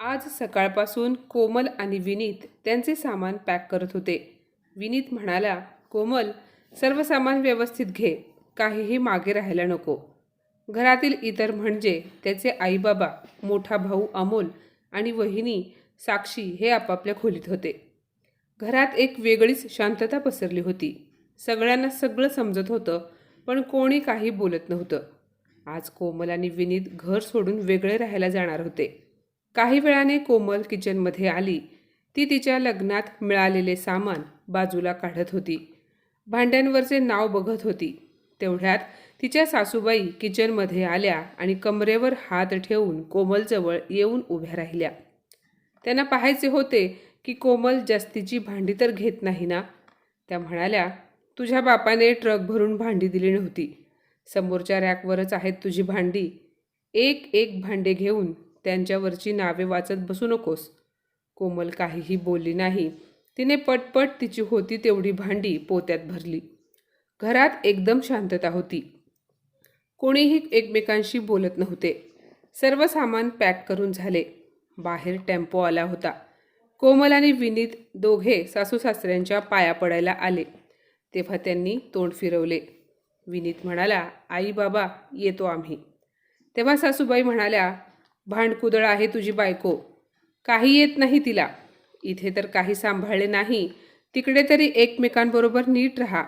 आज सकाळपासून कोमल आणि विनीत त्यांचे सामान पॅक करत होते. विनीत म्हणाला कोमल सर्व सामान व्यवस्थित घे काहीही मागे राहायला नको. घरातील इतर म्हणजे त्याचे आईबाबा मोठा भाऊ अमोल आणि वहिनी साक्षी हे आपापल्या खोलीत होते. घरात एक वेगळीच शांतता पसरली होती. सगळ्यांना सगळं समजत होतं पण कोणी काही बोलत नव्हतं. आज कोमल आणि विनीत घर सोडून वेगळे राहायला जाणार होते. काही वेळाने कोमल किचनमध्ये आली. ती तिच्या लग्नात मिळालेले सामान बाजूला काढत होती. भांड्यांवरचे नाव बघत होती. तेवढ्यात तिच्या सासूबाई किचनमध्ये आल्या आणि कमरेवर हात ठेवून कोमलजवळ येऊन उभ्या राहिल्या. त्यांना पाहायचे होते की कोमल जास्तीची भांडी तर घेत नाही ना? त्या म्हणाल्या तुझ्या बापाने ट्रक भरून भांडी दिली नव्हती. समोरच्या रॅकवरच आहेत तुझी भांडी. एक एक भांडे घेऊन त्यांच्यावरची नावे वाचत बसू नकोस. कोमल काहीही बोलली नाही. तिने पटपट तिची होती तेवढी भांडी पोत्यात भरली. घरात एकदम शांतता होती. कोणीही एकमेकांशी बोलत नव्हते. सर्व सामान पॅक करून झाले. बाहेर टेम्पो आला होता. कोमल आणि विनीत दोघे सासू सासऱ्यांच्या पाया पडायला आले. तेव्हा त्यांनी तोंड फिरवले. विनीत म्हणाला आई बाबा येतो आम्ही. तेव्हा सासूबाई म्हणाल्या भांडकुदळ आहे तुझी बायको. काही येत नाही तिला. इथे तर काही सांभाळले नाही. तिकडे तरी एकमेकांबरोबर नीट राहा.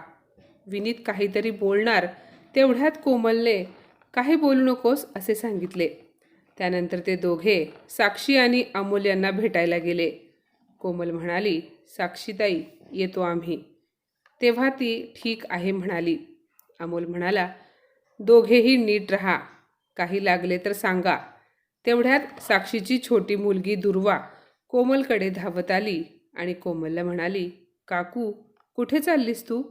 विनीत काहीतरी बोलणार तेवढ्यात कोमलने काही बोलू नकोस असे सांगितले. त्यानंतर ते दोघे साक्षी आणि अमोल यांना भेटायला गेले. कोमल म्हणाली साक्षीताई येतो आम्ही. तेव्हा ती ठीक आहे म्हणाली. अमोल म्हणाला दोघेही नीट राहा. काही लागले तर सांगा. तेवढ्यात साक्षीची छोटी मुलगी दुर्वा कोमलकडे धावत आली आणि कोमलला म्हणाली काकू कुठे चाललीस तू?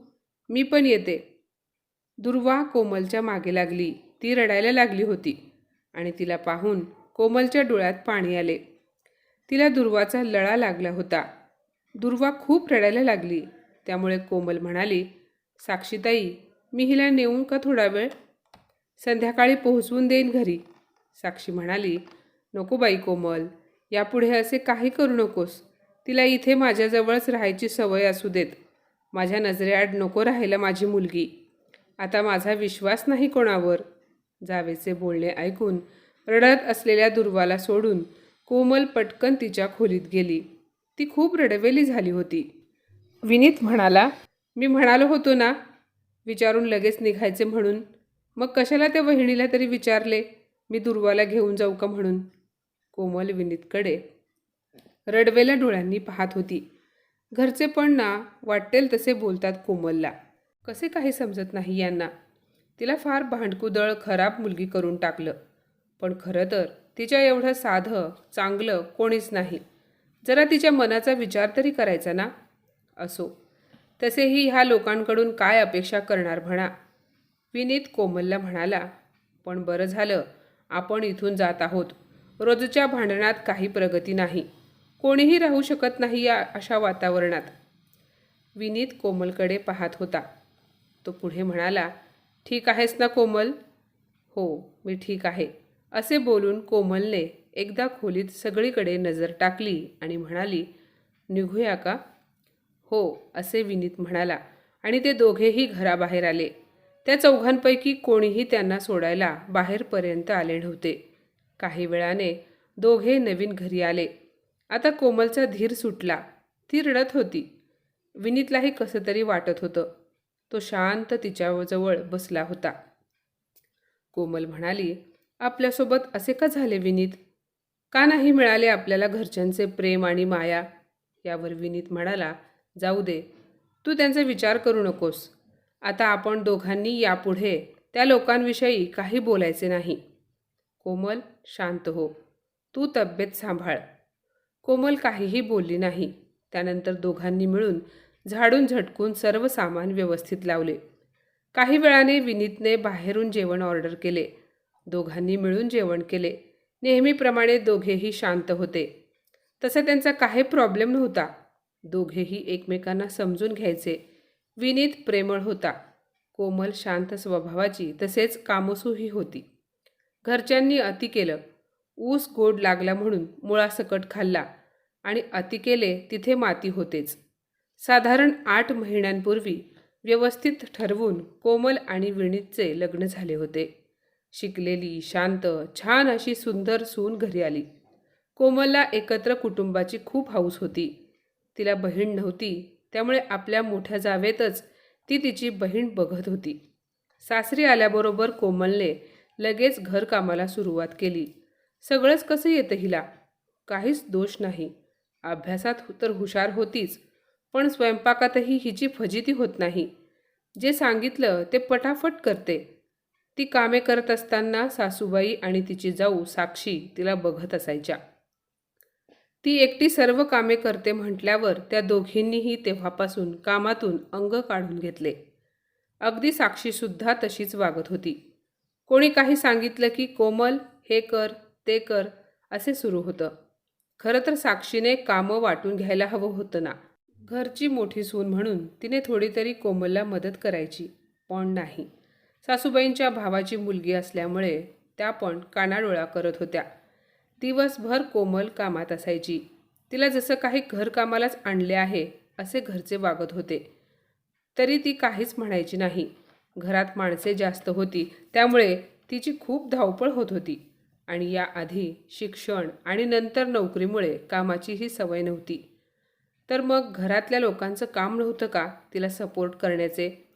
मी पण येते. दुर्वा कोमलच्या मागे लागली. ती रडायला लागली होती आणि तिला पाहून कोमलच्या डोळ्यात पाणी आले. तिला दुर्वाचा लळा लागला होता. दुर्वा खूप रडायला लागली. त्यामुळे कोमल म्हणाली साक्षीताई मी हिला नेऊन का थोडा वेळ? संध्याकाळी पोहोचवून देईन घरी. साक्षी म्हणाली नको बाई कोमल यापुढे असे काही करू नकोस. तिला इथे माझ्याजवळच राहायची सवय असू देत. माझ्या नजरेआड नको राहायला माझी मुलगी. आता माझा विश्वास नाही कोणावर. जावेचे बोलणे ऐकून रडत असलेल्या दुर्वाला सोडून कोमल पटकन तिच्या खोलीत गेली. ती खूप रडवेली झाली होती. विनीत म्हणाला मी म्हणालो होतो ना विचारून लगेच निघायचे म्हणून. मग कशाला त्या वहिणीला तरी विचारले? मी दुर्वाला घेऊन जाऊ का म्हणून? कोमल विनीतकडे रडवेल्या डोळ्यांनी पाहत होती. घरचे पण ना वाटेल तसे बोलतात कोमलला. कसे काही समजत नाही यांना. तिला फार भांडकुदळ खराब मुलगी करून टाकलं. पण खरं तर तिच्या एवढं साधं चांगलं कोणीच नाही. जरा तिच्या मनाचा विचार तरी करायचा ना? असो. तसेही ह्या लोकांकडून काय अपेक्षा करणार म्हणा? विनीत कोमलला म्हणाला पण बरं झालं. आपण इथून जात आहोत. रोजच्या भांडणात काही प्रगती नाही. कोणीही राहू शकत नाही या अशा वातावरणात. विनीत कोमलकडे पाहत होता. तो पुढे म्हणाला ठीक आहेस ना कोमल? हो मी ठीक आहे. असे बोलून कोमलने एकदा खोलीत सगळीकडे नजर टाकली आणि म्हणाली निघूया का? हो असे विनीत म्हणाला आणि ते दोघेही घराबाहेर आले. त्या चौघांपैकी कोणीही त्यांना सोडायला बाहेरपर्यंत आले नव्हते. काही वेळाने दोघे नवीन घरी आले. आता कोमलचा धीर सुटला. ती रडत होती. विनीतलाही कसं तरी वाटत होतं. तो शांत तिच्याजवळ बसला होता. कोमल म्हणाली आपल्यासोबत असे का झाले विनीत? का नाही मिळाले आपल्याला घरच्यांचे प्रेम आणि माया? यावर विनीत म्हणाला जाऊ दे. तू त्यांचा विचार करू नकोस. आता आपण दोघांनी यापुढे त्या लोकांविषयी काही बोलायचे नाही. कोमल शांत हो. तू तब्येत सांभाळ. कोमल काहीही बोलली नाही. त्यानंतर दोघांनी मिळून झाडून झटकून सर्व सामान व्यवस्थित लावले. काही वेळाने विनीतने बाहेरून जेवण ऑर्डर केले. दोघांनी मिळून जेवण केले. नेहमीप्रमाणे दोघेही शांत होते. तसा त्यांचा काही प्रॉब्लेम नव्हता. दोघेही एकमेकांना समजून घ्यायचे. विनीत प्रेमळ होता. कोमल शांत स्वभावाची तसेच कामसूही होती. घरच्यांनी अति केलं. ऊस गोड लागला म्हणून मुळासकट खाल्ला आणि अति केले तिथे माती होतेच. साधारण आठ महिन्यांपूर्वी व्यवस्थित ठरवून कोमल आणि विणीतचे लग्न झाले होते. शिकलेली शांत छान अशी सुंदर सून घरी आली. कोमलला एकत्र कुटुंबाची खूप हौस होती. तिला बहीण नव्हती त्यामुळे आपल्या मोठ्या जावेतच ती तिची बहीण बघत होती. सासरी आल्याबरोबर कोमलने लगेच घरकामाला सुरुवात केली. सगळंच कसं येतं हिला? काहीच दोष नाही. अभ्यासात तर हुशार होतीच पण स्वयंपाकातही हिची फजिती होत नाही. जे सांगितलं ते पटाफट करते. ती कामे करत असताना सासूबाई आणि तिची जाऊ साक्षी तिला बघत असायच्या. ती एकटी सर्व कामे करते म्हटल्यावर त्या दोघींनीही तेव्हापासून कामातून अंग काढून घेतले. अगदी साक्षीसुद्धा तशीच वागत होती. कोणी काही सांगितलं की कोमल हे कर ते कर असे सुरू होतं. खरं तर साक्षीने कामं वाटून घ्यायला हवं होतं ना. घरची मोठी सून म्हणून तिने थोडी तरी कोमलला मदत करायची पण नाही. सासूबाईंच्या भावाची मुलगी असल्यामुळे त्या पण कानाडोळा करत होत्या. दिवसभर कोमल कामात असायची. तिला जसं काही घरकामालाच आणले आहे असे घरचे वागत होते. तरी ती काहीच म्हणायची नाही. घरात माणसे जास्त होती त्यामुळे तिची खूप धावपळ होत होती. आणि याआधी शिक्षण आणि नंतर नोकरीमुळे कामाची ही सवय नव्हती. तर मग घरातल्या लोकांचं काम नव्हतं का तिला सपोर्ट करण्याचे?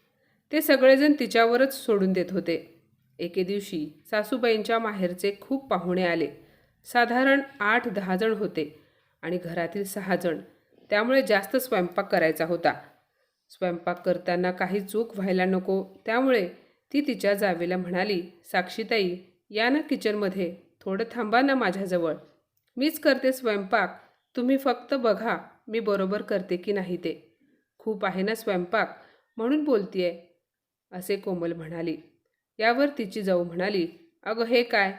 ते सगळेजण तिच्यावरच सोडून देत होते. एके दिवशी सासूबाईंच्या माहेरचे खूप पाहुणे आले. साधारण आठ दहा जण होते आणि घरातील सहा जण. त्यामुळे जास्त स्वयंपाक करायचा होता. स्वयंपाक करताना काही चूक व्हायला नको. त्यामुळे ती तिच्या जावेला म्हणाली साक्षीताई या ना किचनमध्ये. थोडं थांबा ना माझ्याजवळ. मीच करते स्वयंपाक. तुम्ही फक्त बघा मी बरोबर करते की नाही ते. खूप आहे ना स्वयंपाक. म्हणून बोलतीये. असे कोमल म्हणाली. यावर तिची जाऊ म्हणाली अगं हे काय?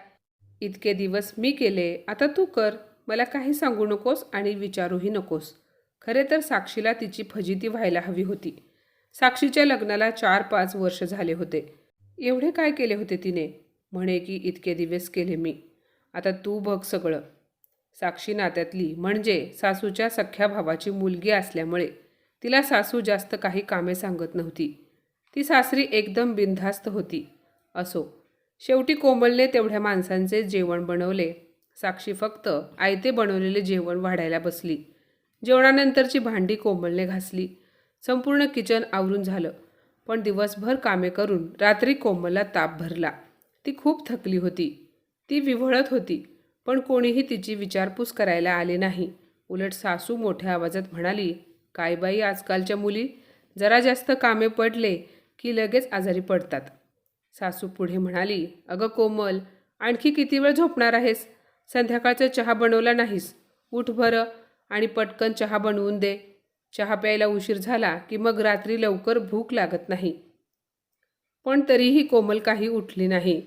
इतके दिवस मी केले आता तू कर. मला काही सांगू नकोस आणि विचारूही नकोस. खरे तर साक्षीला तिची फजिती व्हायला हवी होती. साक्षीच्या लग्नाला चार पाच वर्ष झाले होते. एवढे काय केले होते तिने? म्हणे की इतके दिवस केले मी. आता तू बघ सगळं. साक्षी नात्यातली म्हणजे सासूच्या सख्या भावाची मुलगी असल्यामुळे तिला सासू जास्त काही कामे सांगत नव्हती. ती सासरी एकदम बिनधास्त होती. असो शेवटी कोमलने तेवढ्या माणसांचे जेवण बनवले. साक्षी फक्त आयते बनवलेले जेवण वाढायला बसली. जेवणानंतरची भांडी कोमलने घासली. संपूर्ण किचन आवरून झालं. पण दिवसभर कामे करून रात्री कोमलला ताप भरला. ती खूप थकली होती. ती विव्हळत होती. पण कोणीही तिची विचारपूस करायला आले नाही. उलट सासू मोठ्या आवाजात म्हणाली काय बाई आजकालच्या मुली? जरा जास्त कामे पडले की लगेच आजारी पडतात. सासू पुढे म्हणाली अगं कोमल आणखी किती वेळ झोपणार आहेस? संध्याकाळचा चहा बनवला नाहीस. उठ भरं आणि पटकन चहा बनवून दे. चहा प्यायला उशीर झाला की मग रात्री लवकर भूक लागत नाही. पण तरीही कोमल काही उठली नाही.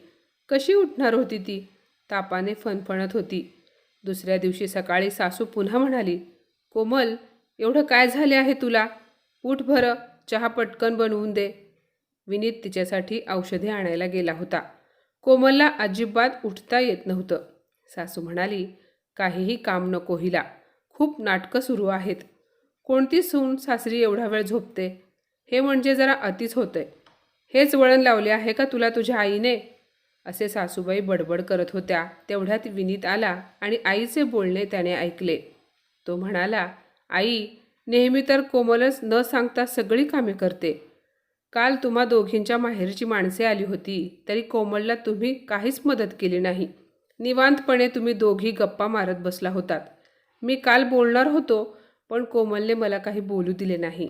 कशी उठणार होती ती? तापाने फणफणत होती. दुसऱ्या दिवशी सकाळी सासू पुन्हा म्हणाली कोमल एवढं काय झाले आहे तुला? उठ भरं चहा पटकन बनवून दे. विनीत तिच्यासाठी औषधे आणायला गेला होता. कोमलला अजिबात उठता येत नव्हतं. सासू म्हणाली काहीही काम नको हिला. खूप नाटकं सुरू आहेत. कोणती सून सासरी एवढा वेळ झोपते? हे म्हणजे जरा अतिच होतंय. हेच वळण लावले आहे का तुला तुझ्या आईने? असे सासूबाई बडबड करत होत्या. तेवढ्यात विनीत आला आणि आईचे बोलणे त्याने ऐकले. तो म्हणाला आई नेहमी तर कोमलच न सांगता सगळी कामे करते. काल तुम्हा दोघींच्या माहेरची माणसे आली होती तरी कोमलला तुम्ही काहीच मदत केली नाही. निवांतपणे तुम्ही दोघी गप्पा मारत बसला होतात. मी काल बोलणार होतो पण कोमलने मला काही बोलू दिले नाही.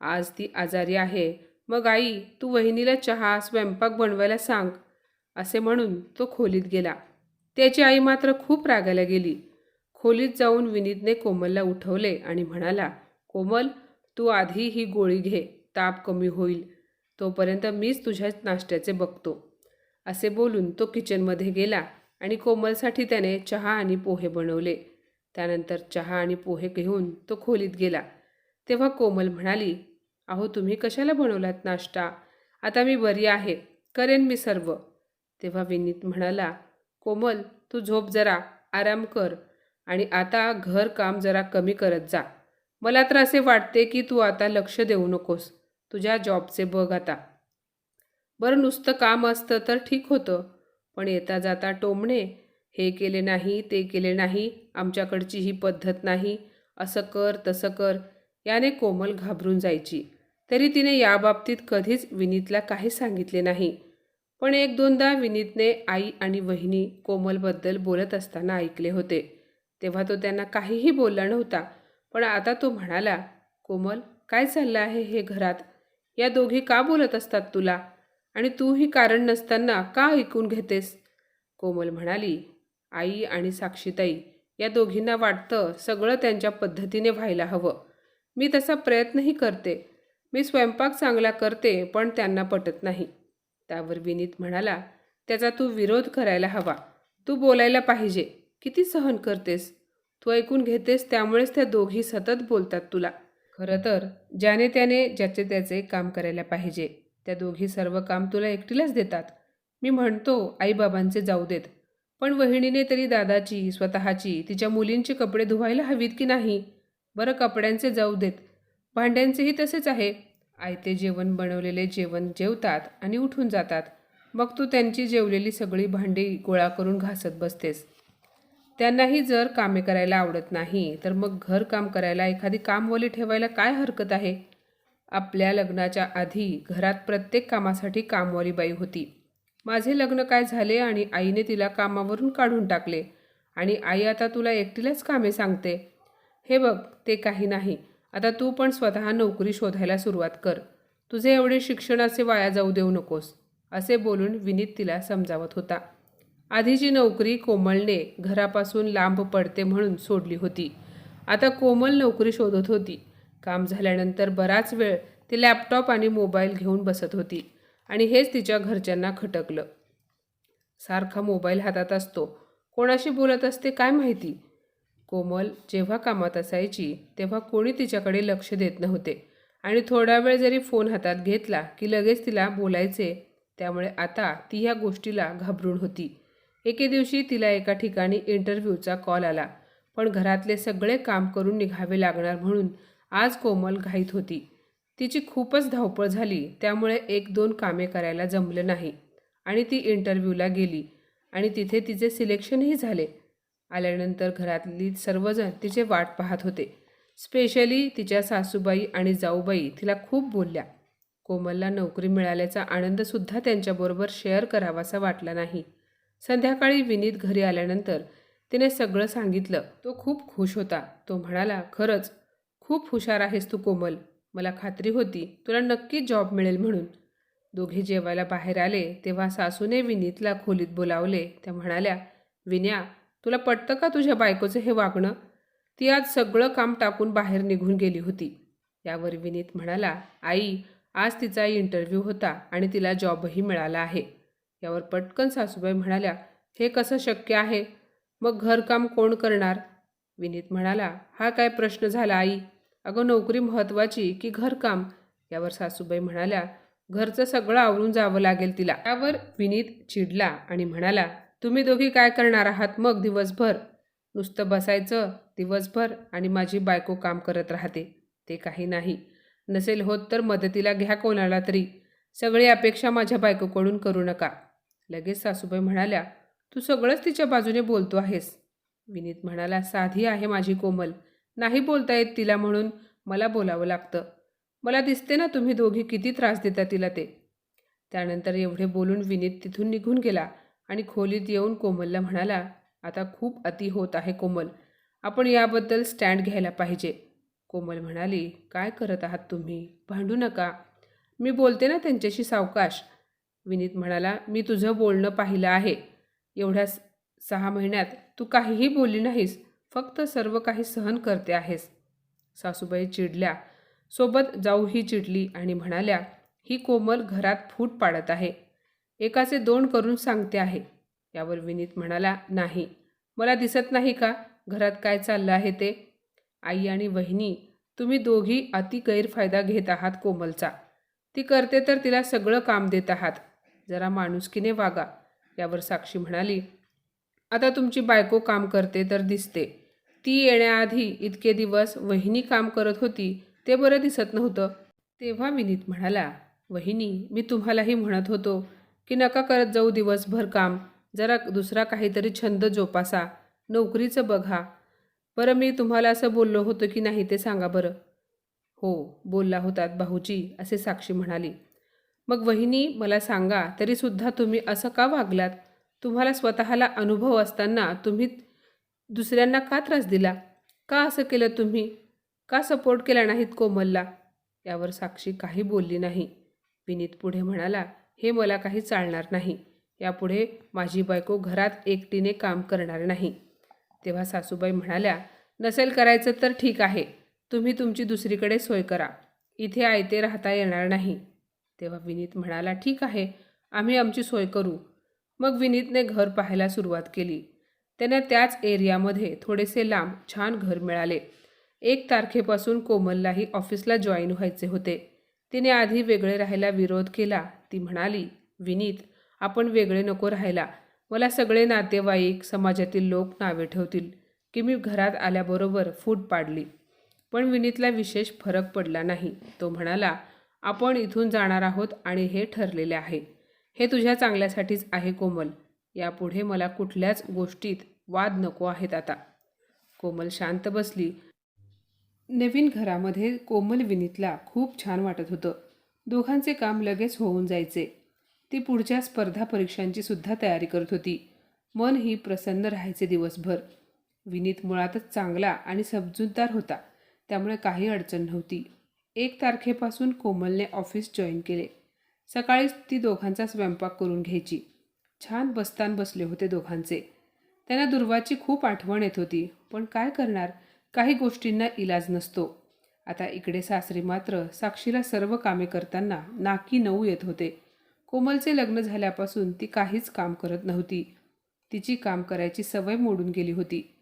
आज ती आजारी आहे. मग आई तू वहिनीला चहा स्वयंपाक बनवायला सांग असे म्हणून तो खोलीत गेला. त्याची आई मात्र खूप रागायला गेली. खोलीत जाऊन विनीतने कोमलला उठवले आणि म्हणाला कोमल तू आधी ही गोळी घे. ताप कमी होईल. तोपर्यंत मीच तुझ्या नाश्त्याचे बघतो. असे बोलून तो किचनमध्ये गेला आणि कोमलसाठी त्याने चहा आणि पोहे बनवले. त्यानंतर चहा आणि पोहे घेऊन तो खोलीत गेला. तेव्हा कोमल म्हणाली अहो तुम्ही कशाला बनवलात नाश्ता? आता मी बरी आहे करेन मी सर्व. तेव्हा विनीत म्हणाला कोमल तू झोप जरा आराम कर आणि आता घर काम जरा कमी करत जा. मला तर असे वाटते की तू आता लक्ष देऊ नकोस. तुझ्या जॉबचे बघ आता. बरं नुसतं काम असतं तर ठीक होतं पण येता जाता टोमणे हे केले नाही ते केले नाही आमच्याकडची ही पद्धत नाही असं कर तसं कर याने कोमल घाबरून जायची. तरी तिने याबाबतीत कधीच विनीतला काही सांगितले नाही. पण एक दोनदा विनीतने आई आणि वहिनी कोमलबद्दल बोलत असताना ऐकले होते. तेव्हा तो त्यांना काहीही बोलला नव्हता पण आता तो म्हणाला कोमल काय चाललं आहे हे घरात? या दोघी का बोलत असतात तुला? आणि तूही कारण नसताना का ऐकून घेतेस? कोमल म्हणाली आई आणि साक्षीताई या दोघींना वाटतं सगळं त्यांच्या पद्धतीने व्हायला हवं. मी तसा प्रयत्नही करते. मी स्वयंपाक चांगला करते पण त्यांना पटत नाही. त्यावर विनीत म्हणाला त्याचा तू विरोध करायला हवा. तू बोलायला पाहिजे. किती सहन करतेस? तू ऐकून घेतेस त्यामुळेच त्या दोघी सतत बोलतात तुला. खरं तर ज्याने त्याने ज्याचे त्याचे काम करायला पाहिजे. त्या दोघी सर्व काम तुला एकटीलाच देतात. मी म्हणतो आईबाबांचे जाऊ देत. पण वहिनीने तरी दादाची स्वतःची तिच्या मुलींची कपडे धुवायला हवीत की नाही? बरं कपड्यांचे जाऊ देत. भांड्यांचेही तसेच आहे. आयते जेवण बनवलेले जेवण जेवतात आणि उठून जातात. मग तू त्यांची जेवलेली सगळी भांडी गोळा करून घासत बसतेस. त्यांनाही जर कामे करायला आवडत नाही तर मग घरकाम करायला एखादी कामवाली ठेवायला काय हरकत आहे? आपल्या लग्नाच्या आधी घरात प्रत्येक कामासाठी कामवाली बाई होती. माझे लग्न काय झाले आणि आईने तिला कामावरून काढून टाकले. आणि आई आता तुला एकटीलाच कामे सांगते. हे बघ ते काही नाही. आता तू पण स्वतः नोकरी शोधायला सुरुवात कर. तुझे एवढे शिक्षणाचे वाया जाऊ देऊ नकोस असे बोलून विनीत तिला समजावत होता. आधीची नोकरी कोमलने घरापासून लांब पडते म्हणून सोडली होती. आता कोमल नोकरी शोधत होती. काम झाल्यानंतर बराच वेळ ती लॅपटॉप आणि मोबाईल घेऊन बसत होती आणि हेच तिच्या घरच्यांना खटकलं. सारखा मोबाईल हातात असतो. कोणाशी बोलत असते काय माहिती? कोमल जेव्हा कामात असायची तेव्हा कोणी तिच्याकडे लक्ष देत नव्हते. आणि थोडा वेळ जरी फोन हातात घेतला की लगेच तिला बोलायचे त्यामुळे आता ती ह्या गोष्टीला घाबरून होती. एके दिवशी तिला एका ठिकाणी इंटरव्ह्यूचा कॉल आला. पण घरातले सगळे काम करून निघावे लागणार म्हणून आज कोमल घाईत होती. तिची खूपच धावपळ झाली त्यामुळे एक दोन कामे करायला जमलं नाही. आणि ती इंटरव्ह्यूला गेली. आणि तिथे तिचे सिलेक्शनही झाले. आल्यानंतर घरातली सर्वजण तिचे वाट पाहत होते. स्पेशली तिच्या सासूबाई आणि जाऊबाई तिला खूप बोलल्या. कोमलला नोकरी मिळाल्याचा आनंदसुद्धा त्यांच्याबरोबर शेअर करावासा वाटला नाही. संध्याकाळी विनीत घरी आल्यानंतर तिने सगळं सांगितलं. तो खूप खुश होता. तो म्हणाला खरंच खूप हुशार आहेस तू कोमल. मला खात्री होती तुला नक्की जॉब मिळेल म्हणून. दोघे जेवायला बाहेर आले तेव्हा सासूने विनीतला खोलीत बोलावले. त्या म्हणाल्या विन्या तुला पटतं का तुझ्या बायकोचं हे वागणं? ती आज सगळं काम टाकून बाहेर निघून गेली होती. यावर विनीत म्हणाला आई आज तिचा इंटरव्ह्यू होता आणि तिला जॉबही मिळाला आहे. यावर पटकन सासूबाई म्हणाल्या हे कसं शक्य आहे? मग घरकाम कोण करणार? विनीत म्हणाला हा काय प्रश्न झाला आई? अगं नोकरी महत्त्वाची की घरकाम? यावर सासूबाई म्हणाल्या घरचं सगळं आवरून जावं लागेल तिला. त्यावर विनीत चिडला आणि म्हणाला तुम्ही दोघी काय करणार आहात मग दिवसभर? नुसतं बसायचं दिवसभर आणि माझी बायको काम करत राहते ते काही नाही. नसेल होत तर मदतीला घ्या कोणाला तरी. सगळी अपेक्षा माझ्या बायकोकडून करू नका. लगेच सासूबाई म्हणाल्या तू सगळंच तिच्या बाजूने बोलतो आहेस. विनीत म्हणाला साधी आहे माझी कोमल. नाही बोलता येत तिला म्हणून मला बोलावं लागतं. मला दिसते ना तुम्ही दोघी किती त्रास देता तिला ते. त्यानंतर एवढे बोलून विनीत तिथून निघून गेला आणि खोलीत येऊन कोमलला म्हणाला आता खूप अति होत आहे कोमल. आपण याबद्दल स्टँड घ्यायला पाहिजे. कोमल म्हणाली काय करत आहात तुम्ही? भांडू नका. मी बोलते ना त्यांच्याशी सावकाश. विनीत म्हणाला मी तुझं बोलणं पाहिलं आहे. एवढ्या सहा महिन्यात तू काहीही बोलली नाहीस फक्त सर्व काही सहन करते आहेस. सासूबाई चिडल्या. सोबत जाऊही चिडली आणि म्हणाल्या ही कोमल घरात फूट पाडत आहे. एकाचे दोन करून सांगते आहे. यावर विनीत म्हणाला नाही. मला दिसत नाही का घरात काय चाललं आहे ते? आई आणि वहिनी तुम्ही दोघी अति गैरफायदा घेत आहात कोमलचा. ती करते तर तिला सगळं काम देत आहात. जरा माणुसकीने वागा यावर साक्षी म्हणाली. आता तुमची बायको काम करते तर दिसते. ती येण्याआधी इतके दिवस वहिनी काम करत होती ते बरं दिसत नव्हतं. तेव्हा विनीत म्हणाला वहिनी मी तुम्हालाही म्हणत होतो की नका करत जाऊ दिवसभर काम. जरा दुसरा काहीतरी छंद जोपासा. नोकरीचं बघा. बरं मी तुम्हाला असं बोललो होतो की नाही ते सांगा बरं. हो बोलला होतात भाऊजी असे साक्षी म्हणाली. मग वहिनी मला सांगा तरीसुद्धा तुम्ही असं का वागलात? तुम्हाला स्वतःला अनुभव असताना तुम्ही दुसऱ्यांना का त्रास दिला? का असं केलं तुम्ही? का सपोर्ट केला नाहीत कोमलला? यावर साक्षी काही बोलली नाही. विनीत पुढे म्हणाला हे मला काही चालणार नाही. यापुढे माझी बायको घरात एकटीने काम करणार नाही. तेव्हा सासूबाई म्हणाल्या नसेल करायचं तर ठीक आहे. तुम्ही तुमची दुसरीकडे सोय करा. इथे आयते राहता येणार नाही. तेव्हा विनीत म्हणाला ठीक आहे आम्ही आमची सोय करू. मग विनीतने घर पाहायला सुरुवात केली. त्यांना त्याच एरियामध्ये थोडेसे लांब छान घर मिळाले. एक तारखेपासून कोमललाही ऑफिसला जॉईन व्हायचे होते. तिने आधी वेगळे राहायला विरोध केला. ती म्हणाली विनीत आपण वेगळे नको राहायला. मला सगळे नातेवाईक समाजातील लोक नावे ठेवतील. की मी घरात आल्याबरोबर फूट पाडली. पण विनीतला विशेष फरक पडला नाही. तो म्हणाला आपण इथून जाणार आहोत आणि हे ठरलेले आहे. हे तुझ्या चांगल्यासाठीच आहे कोमल. यापुढे मला कुठल्याच गोष्टीत वाद नको आहेत आता. कोमल शांत बसली. नवीन घरामध्ये कोमल विनीतला खूप छान वाटत होतं. दोघांचे काम लगेच होऊन जायचे. ती पुढच्या स्पर्धा परीक्षांची सुद्धा तयारी करत होती. मन ही प्रसन्न राहायचे दिवसभर. विनीत मुळातच चांगला आणि समजूतदार होता. त्यामुळे काही अडचण नव्हती. एक तारखेपासून कोमलने ऑफिस जॉईन केले. सकाळीच ती दोघांचा स्वयंपाक करून घ्यायची. छान बस्तान बसले होते दोघांचे. त्यांना दुर्वाची खूप आठवण येत होती पण काय करणार? काही गोष्टींना इलाज नसतो. आता इकडे सासरी मात्र साक्षीला सर्व कामे करताना नाकी नऊ येत होते. कोमलचे लग्न झाल्यापासून ती काहीच काम करत नव्हती. तिची काम करायची सवय मोडून गेली होती.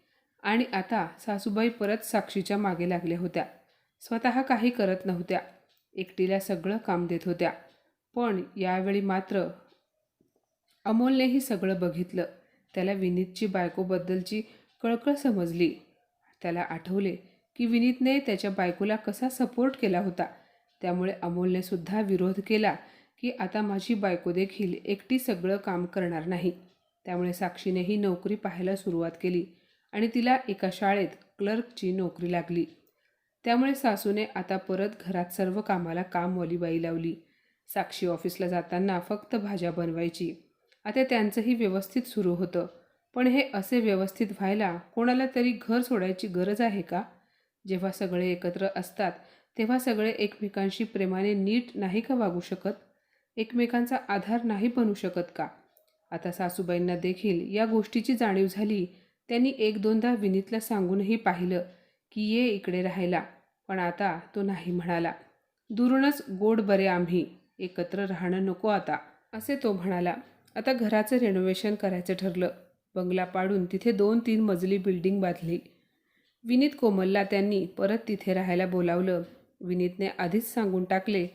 आणि आता सासूबाई परत साक्षीच्या मागे लागल्या होत्या. स्वतः काही करत नव्हत्या. एकटीला सगळं काम देत होत्या. पण यावेळी मात्र अमोलनेही सगळं बघितलं. त्याला विनीतची बायकोबद्दलची कळकळ समजली. त्याला आठवले की विनीतने त्याच्या बायकोला कसा सपोर्ट केला होता. त्यामुळे अमोलने सुद्धा विरोध केला की आता माझी बायको देखील एकटी सगळं काम करणार नाही. त्यामुळे साक्षीनेही नोकरी पाहायला सुरुवात केली आणि तिला एका शाळेत क्लर्कची नोकरी लागली. त्यामुळे सासूने आता परत घरात सर्व कामाला कामवाली बाई लावली. साक्षी ऑफिसला जाताना फक्त भाज्या बनवायची. आता त्यांचंही व्यवस्थित सुरू होतं. पण हे असे व्यवस्थित व्हायला कोणाला तरी घर सोडायची गरज आहे का? जेव्हा सगळे एकत्र असतात तेव्हा सगळे एकमेकांशी प्रेमाने नीट नाही का वागू शकत? एकमेकांचा आधार नाही बनू शकत का? आता सासूबाईंना देखील या गोष्टीची जाणीव झाली. त्यांनी एक दोनदा विनीतला सांगूनही पाहिलं. की ये इकडे राहायला पण आता तो नाही म्हणाला. दुरूनच गोड बरे आम्ही एकत्र राहणं नको आता असे तो म्हणाला. आता घराचं रेनोव्हेशन करायचं ठरलं. बंगला पाडून तिथे दोन तीन मजली बिल्डिंग बांधली. विनीत कोमलला त्यांनी परत तिथे राहायला बोलावलं. विनीतने आधीच सांगून टाकले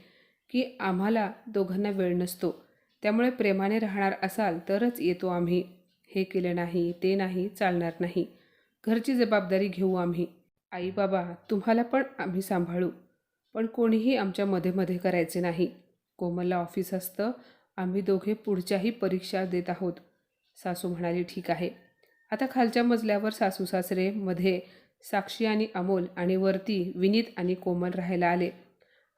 की आम्हाला दोघांना वेळ नसतो. त्यामुळे प्रेमाने राहणार असाल तरच येतो आम्ही. हे केलं नाही ते नाही चालणार नाही. घरची जबाबदारी घेऊ आम्ही. आई बाबा तुम्हाला पण आम्ही सांभाळू. पण कोणीही आमच्या मध्ये मध्ये करायचे नाही. कोमलला ऑफिस असतं. आम्ही दोघे पुढच्याही परीक्षा देत आहोत. सासू म्हणाली ठीक आहे. आता खालच्या मजल्यावर सासू सासरे मध्ये साक्षी आणि अमोल आणि वरती विनीत आणि कोमल राहायला आले.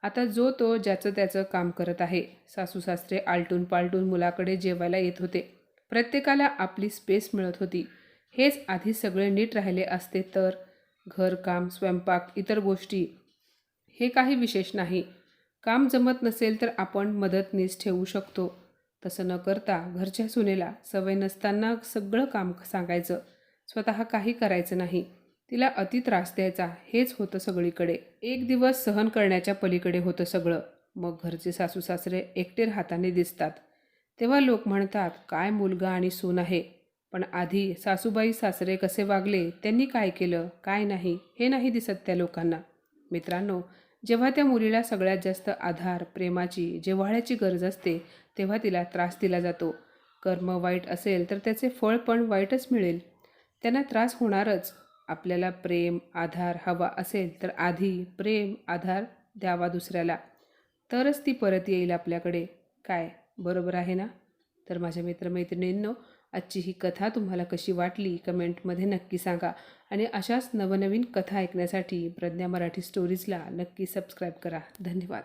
आता जो तो ज्याचं त्याचं काम करत आहे सासू सासरे आलटून पालटून मुलाकडे जेवायला येत होते. प्रत्येकाला आपली स्पेस मिळत होती. हेच आधी सगळे नीट राहिले असते तर घरकाम स्वयंपाक इतर गोष्टी हे काही विशेष नाही. काम जमत नसेल तर आपण मदतनीस ठेवू शकतो. तसं न करता घरच्या सुनेला सवय नसताना सगळं काम सांगायचं. स्वतः काही करायचं नाही. तिला अति त्रास द्यायचा. हेच होतं सगळीकडे. एक दिवस सहन करण्याच्या पलीकडे होतं सगळं. मग घरचे सासू सासरे एकटे हाताने दिसतात. तेव्हा लोक म्हणतात काय मुलगा आणि सून आहे. पण आधी सासूबाई सासरे कसे वागले त्यांनी काय केलं काय नाही हे नाही दिसत त्या लोकांना. मित्रांनो जेव्हा त्या मुलीला सगळ्यात जास्त आधार प्रेमाची जिव्हाळ्याची गरज असते तेव्हा तिला त्रास दिला जातो. कर्म वाईट असेल तर त्याचे फळ पण वाईटच मिळेल. त्यांना त्रास होणारच. आपल्याला प्रेम आधार हवा असेल तर आधी प्रेम आधार द्यावा दुसऱ्याला. तरच ती परत येईल आपल्याकडे. काय? बरोबर आहे ना? तर माझ्या मित्रमैत्रिणींनो आजची ही कथा तुम्हाला कशी वाटली कमेंटमध्ये नक्की सांगा. आणि अशाच नवनवीन कथा ऐकण्यासाठी प्रज्ञा मराठी स्टोरीजला नक्की सबस्क्राईब करा. धन्यवाद.